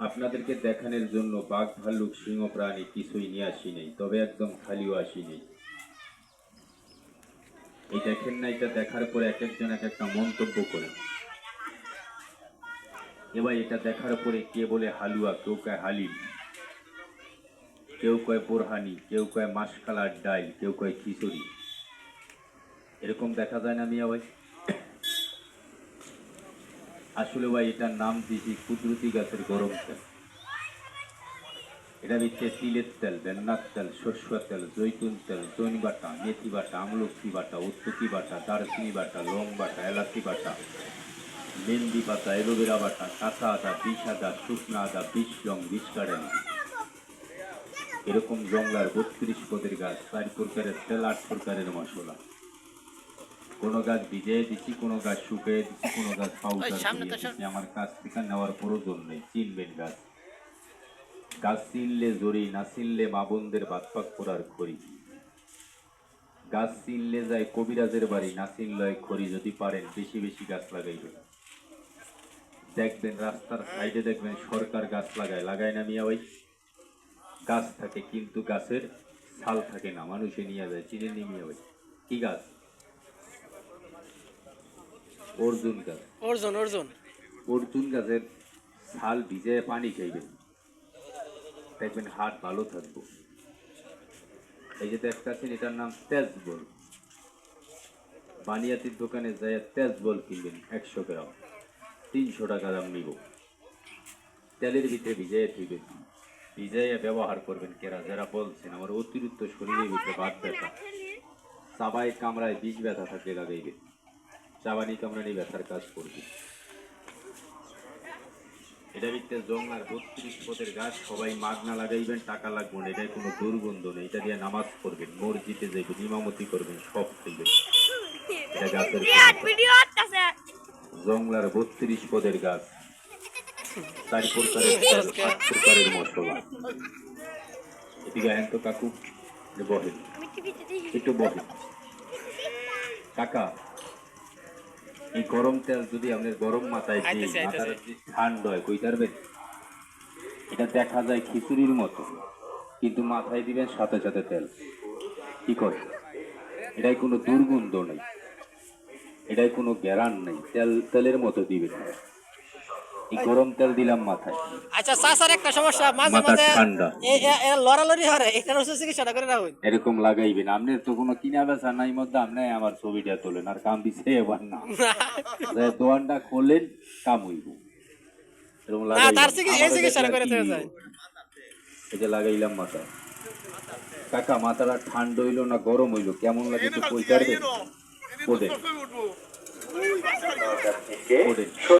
আপনাদেরকে দেখানোর জন্য বাঘ, ভাল্লুক, সিংহ, প্রাণী কিছুই নিয়ে আসি নেই, তবে একদম খালিও আসি নেই। এই দেখেন না, এটা দেখার পরে এক একজন এক একটা মন্তব্য করে। এবার এটা দেখার পরে কে বলে হালুয়া, কেউ কয় হালিম, কেউ কয় বোরহানি, কেউ কয় মাসকালার ডাইল, কেউ কয় খিচুড়ি। এরকম দেখা যায় না মিয়া ভাই? আসলে ভাই, এটার নাম দিয়েছি কুদরতি গাছের গরম তেল। এটা দিচ্ছে তিলের তেল, বেন্নার তেল শস্য তেল, জৈতুন তেল, জৈন বাটা, মেথি বাটা, আমলকি বাটা, উত্তুকি বাটা, দারচিনি বাটা, লং বাটা, এলাচি বাটা, মেহেন্দি পাতা এলোভেরা বাটা, কাঁচা আদা, বিষ আদা, শুকনা আদা, বিষ লং বিষ কারেন এরকম জংলার বত্রিশ পদের গাছ, চার প্রকারের তেল, আট প্রকারের মশলা। কোনো গাছ ভিজিয়ে দিচ্ছি কোনো গাছ শুকিয়ে দিচ্ছি কোনো গাছ পাউডার আমার কাছ থেকে নেওয়ার প্রয়োজন নেই চিনবেন গাছ। গাছ চিনলে জড়ি না চিনলে মা বোনদের বাদ পাক করার খড়ি। গাছ চিনলে যায় কবিরাজের বাড়ি না চিনলে খড়ি যদি পারেন বেশি বেশি গাছ লাগাইবেন। দেখবেন রাস্তার সাইডে দেখবেন সরকার গাছ লাগায় লাগায় না মিয়া ভাই? গাছ থাকে কিন্তু গাছের ছাল থাকে না মানুষে নিয়ে যায় চিনে নিয়ে মিয়া ভাই? কি গাছ? অর্জুন গাছ। অর্জুন অর্জুন। অর্জুন গাছের ছাল ভিজে পানি খাইবেন দেখবেন হাট ভালো থাকব। এই যে আছেন এটার নাম তেজবল। বানিয়াতির দোকানে যায় তেজবল কিনবেন একশো গ্রাম। তিনশো টাকা দাম নিব। তেলের ভিতরে ভিজাইয়া থইবেন। ভিজাইয়া ব্যবহার করবেন কেরা? যারা বলছেন আমার অতিরিক্ত শরীরের ভিতরে বাদ ব্যথা। চাবাই কামড়ায় বিষ ব্যথা থাকলে লাগাইবেন। চাবানি কামড়ানি ব্যথার কাজ করবে। এটা ভিতরে জঙ্গলার বত্রিশ পদের গাছ সবাই মাগনা লাগাইবেন টাকা লাগবে না এটাই কোনো দুর্গন্ধ নেই। এটা দিয়ে নামাজ পড়বেন মসজিদে যাইবেন ইমামতি করবেন সব করবেন এটা গাছের জংলার বত্রিশ পদের গাছ চার প্রকারের তেল, প্রকারের মশলা। এদিকে কাকু বহেন। একটু বহেন। কাকা এই গরম তেল যদি আপনার গরম মাথায়। ঠান্ডা হয় কই পারবেন এটা দেখা যায় খিচুড়ির মতো কিন্তু মাথায় দিবেন সাথে সাথে তেল। কি করে এটাই কোনো দুর্গন্ধ নেই। এটাই কোনো গ্যারান নেই। তেল তেলের মতো দিবেন। এই গরম তেল দিলাম মাথায়। আচ্ছা চাচার একটা সমস্যা মাঝে মাঝে ঠান্ডা। লড়ালড়ি হরে এটার ওষুধ চিকিৎসাটা করে রাখুন এরকম লাগাইবেন আপনার তো কোনো কিনা বেচা নাই মধ্যে আপনি আমার ছবিটা তোলেন আর কাম দিছে এবার না। যে দোকানটা খোলেন কাম হইব। এরকম না লাগাইলাম। তার চিকিৎসা এই চিকিৎসাটা করে দেওয়া যায়। যে লাগাইলাম মাথায়। কাকা মাথাটা ঠান্ডা হইল না গরম হইল? কেমন লাগে একটু কই ওদের ওদের